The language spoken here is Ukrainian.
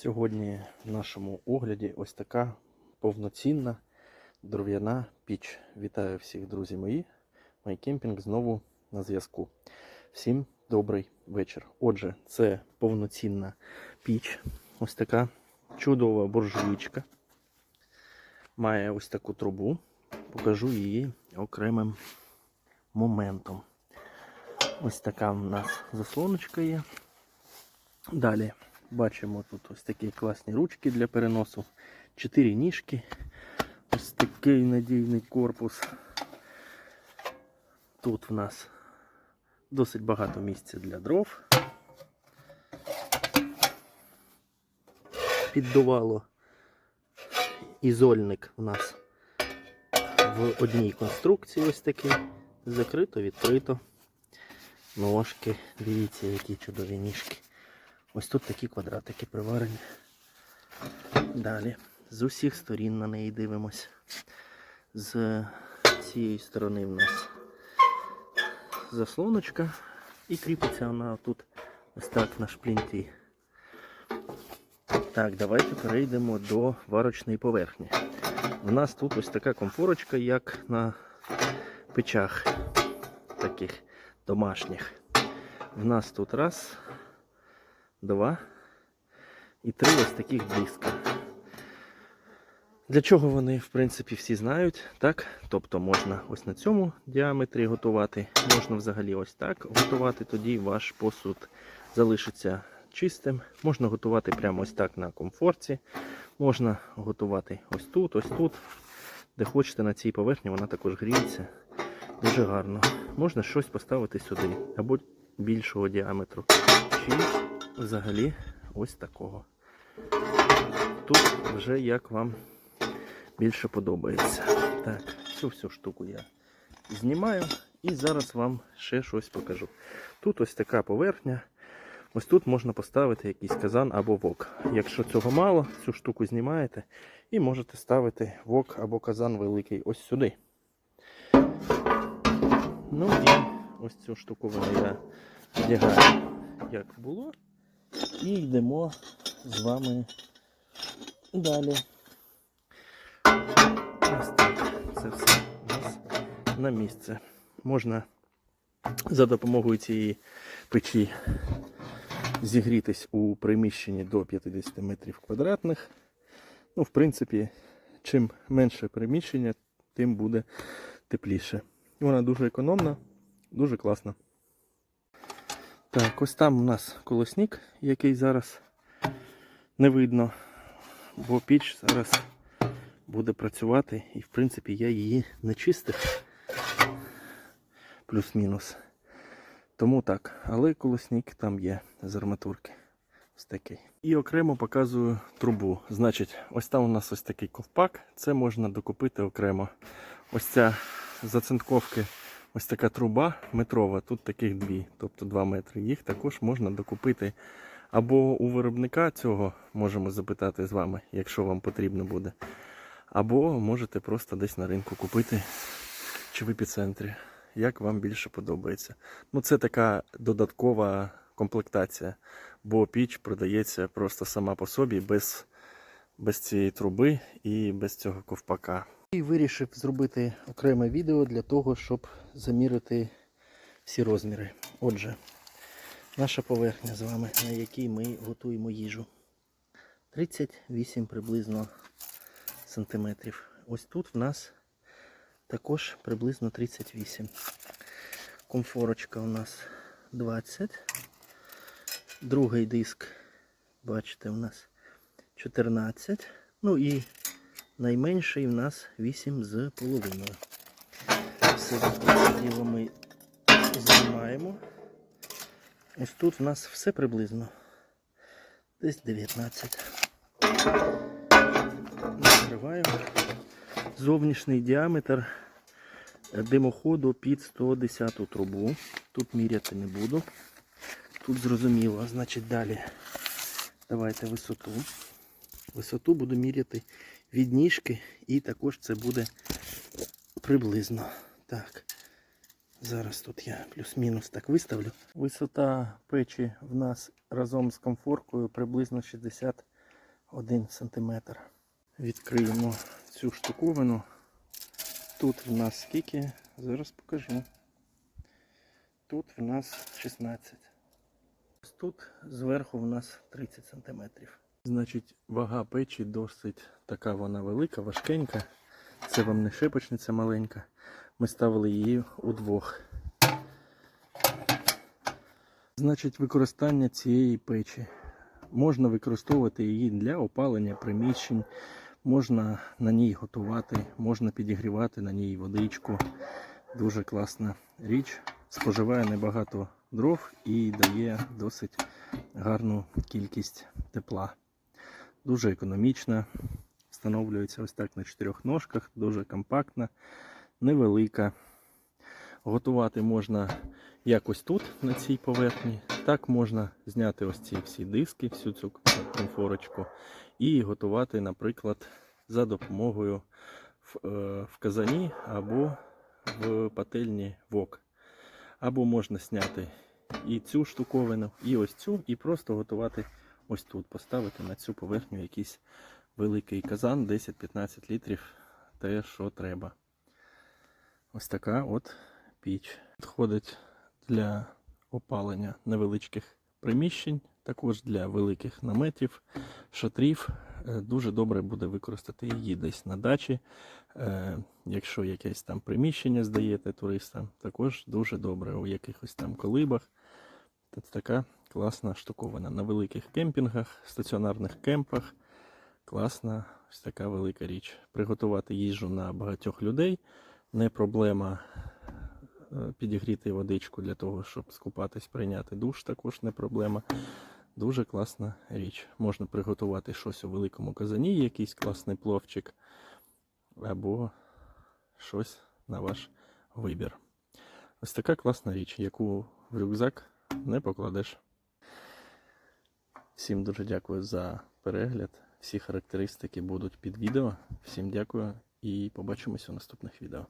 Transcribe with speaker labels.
Speaker 1: Сьогодні в нашому огляді ось така повноцінна дров'яна піч. Вітаю всіх, друзі мої. Майкемпінг знову на зв'язку. Всім добрий вечір. Отже, це повноцінна піч. Ось така чудова буржуйчка. Має ось таку трубу. Покажу її окремим моментом. Ось така в нас заслоночка є. Далі бачимо тут ось такі класні ручки для переносу, чотири ніжки, ось такий надійний корпус. Тут в нас досить багато місця для дров. Піддувало ізольник у нас в одній конструкції ось такий. Закрито, відкрито. Ножки. Дивіться, які чудові ніжки. Ось тут такі квадратики приварені. Далі. З усіх сторін на неї дивимось. З цієї сторони в нас заслоночка і кріпиться вона тут ось так на шплінті. Так, давайте перейдемо до варочної поверхні. У нас тут ось така комфорочка, як на печах таких домашніх. В нас тут раз, два і три ось таких диска. Для чого вони, в принципі, всі знають, так? Тобто можна ось на цьому діаметрі готувати, можна взагалі ось так готувати, тоді ваш посуд залишиться чистим. Можна готувати прямо ось так на комфорті. Можна готувати ось тут, ось тут. Де хочете на цій поверхні, вона також гріється. Дуже гарно. Можна щось поставити сюди, або більшого діаметру. Чи взагалі ось такого. Тут вже як вам більше подобається. Так, цю всю штуку я знімаю і зараз вам ще щось покажу. Тут ось така поверхня. Ось тут можна поставити якийсь казан або вок. Якщо цього мало, цю штуку знімаєте і можете ставити вок або казан великий ось сюди. Ну і ось цю штуковину я вдягаю, як було. І йдемо з вами далі. Ось так. Це все у нас на місце. Можна за допомогою цієї печі зігрітись у приміщенні до 50 метрів квадратних. Ну, в принципі, чим менше приміщення, тим буде тепліше. Вона дуже економна, дуже класна. Так, ось там у нас колосник, який зараз не видно, бо піч зараз буде працювати і в принципі я її не чистив. Плюс-мінус. Тому так, але колосник там є з арматурки. Ось такий. І окремо показую трубу. Значить, ось там у нас ось такий ковпак. Це можна докупити окремо. Ось ця зацинковки, ось така труба метрова, тут таких дві, тобто 2 метри. Їх також можна докупити. Або у виробника цього можемо запитати з вами, якщо вам потрібно буде. Або можете просто десь на ринку купити чи в епіцентрі, як вам більше подобається. Ну, це така додаткова комплектація, бо піч продається просто сама по собі, без, без цієї труби і без цього ковпака. І вирішив зробити окреме відео для того, щоб замірити всі розміри. Отже, наша поверхня з вами, на якій ми готуємо їжу. 38 приблизно сантиметрів. Ось тут в нас також приблизно 38. Комфорочка у нас 20. Другий диск, бачите, у нас 14. Ну і найменший у нас 8 з половиною. Все діло ми знімаємо. Ось тут в нас все приблизно. Десь 19. Накриваємо. Зовнішній діаметр димоходу під 110 трубу. Тут міряти не буду. Тут зрозуміло, значить далі. Давайте висоту. Висоту буду міряти від ніжки і також це буде приблизно. Так. Зараз тут я плюс-мінус так виставлю. Висота печі в нас разом з комфоркою приблизно 60 1 см. Відкриємо цю штуковину. Тут в нас скільки? Зараз покажу. Тут в нас 16. Тут зверху в нас 30 см. Значить, вага печі досить така вона велика, важкенька. Це вам не шипочниця маленька. Ми ставили її удвох. Значить, використання цієї печі. Можна використовувати її для опалення приміщень, можна на ній готувати, можна підігрівати на ній водичку. Дуже класна річ. Споживає небагато дров і дає досить гарну кількість тепла. Дуже економічна. Встановлюється ось так на чотирьох ножках, дуже компактна, невелика. Готувати можна якось тут, на цій поверхні. Так можна зняти ось ці всі диски, всю цю комфорочку, і готувати, наприклад, за допомогою в, е, в казані або в пательні вок. Або можна зняти і цю штуковину, і ось цю, і просто готувати ось тут, поставити на цю поверхню якийсь великий казан 10-15 літрів, те, що треба. Ось така от піч. Підходить для опалення невеличких приміщень, також для великих наметів, шатрів. Е, Дуже добре буде використати її десь на дачі. Е, Якщо якесь там приміщення здаєте туристам, також дуже добре у якихось там колибах. Це така класна штуковина. На великих кемпінгах, стаціонарних кемпах. Класна ось така велика річ. Приготувати їжу на багатьох людей не проблема е, підігріти водичку для того, щоб скупатись, прийняти душ, також не проблема. Дуже класна річ. Можна приготувати щось у великому казані, якийсь класний пловчик, або щось на ваш вибір. Ось така класна річ, яку в рюкзак не покладеш. Всім дуже дякую за перегляд. Всі характеристики будуть під відео. Всім дякую і побачимось у наступних відео.